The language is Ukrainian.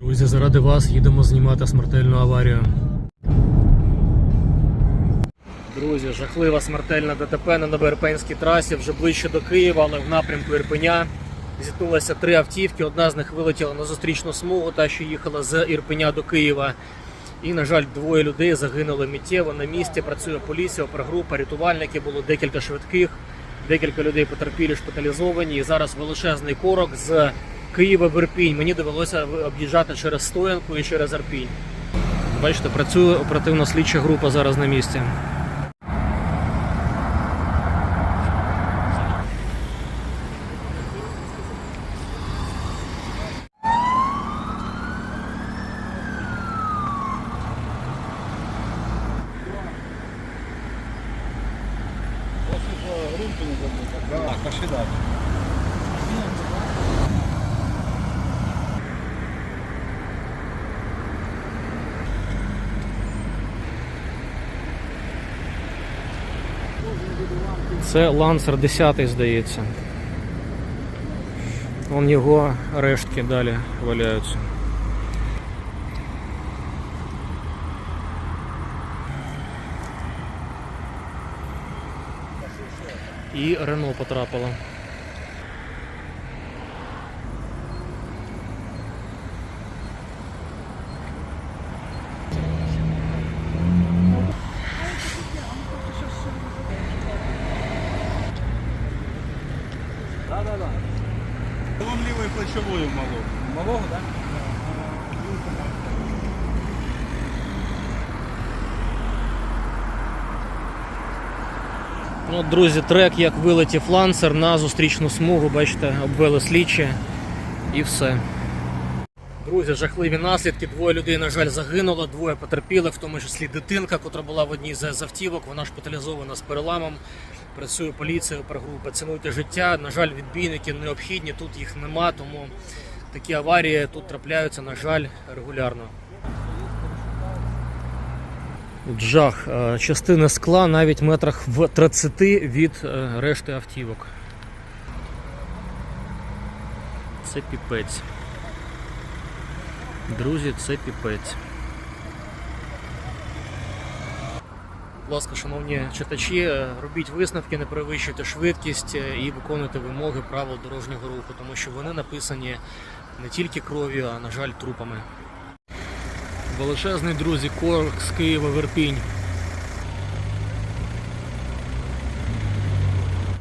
Друзі, заради вас їдемо знімати смертельну аварію. Друзі, жахлива смертельна ДТП на Новоірпенській трасі вже ближче до Києва, але в напрямку Ірпеня. Зіткнулися три автівки. Одна з них вилетіла на зустрічну смугу, та що їхала з Ірпеня до Києва. І, на жаль, двоє людей загинули миттєво. На місці працює поліція, опергрупа, рятувальники, було декілька швидких, декілька людей потерпілі, шпиталізовані. І зараз величезний корок з Києва в Ірпінь. Мені довелося об'їжджати через Стоянку і через Ірпінь. Бачите, працює оперативно слідча група зараз на місці. Так, пошли далі. Це лансер 10 здається. Вон його рештки далі валяються. І Рено потрапило. Да, да, да. Вам лівою плечовою малого. Малого, так? Ну, друзі, трек, як вилетів лансер на зустрічну смугу, бачите, обвели слідчі і все. Друзі, жахливі наслідки. Двоє людей, на жаль, загинуло, двоє потерпіли, в тому числі дитинка, котра була в одній з автівок. Вона шпиталізована з переламом. Працює поліція, опергрупа. Цінуйте життя. На жаль, відбійники необхідні, тут їх нема, тому такі аварії тут трапляються, на жаль, регулярно. Жах. Е, Частини скла навіть метрах в 30 від е, решти автівок. Це піпець. Друзі, це піпець. Будь ласка, шановні читачі, е, робіть висновки, не перевищуйте швидкість е, і виконуйте вимоги правил дорожнього руху, тому що вони написані не тільки кров'ю, а на жаль, трупами. Величезний друзі, корк з Києва в Ірпінь.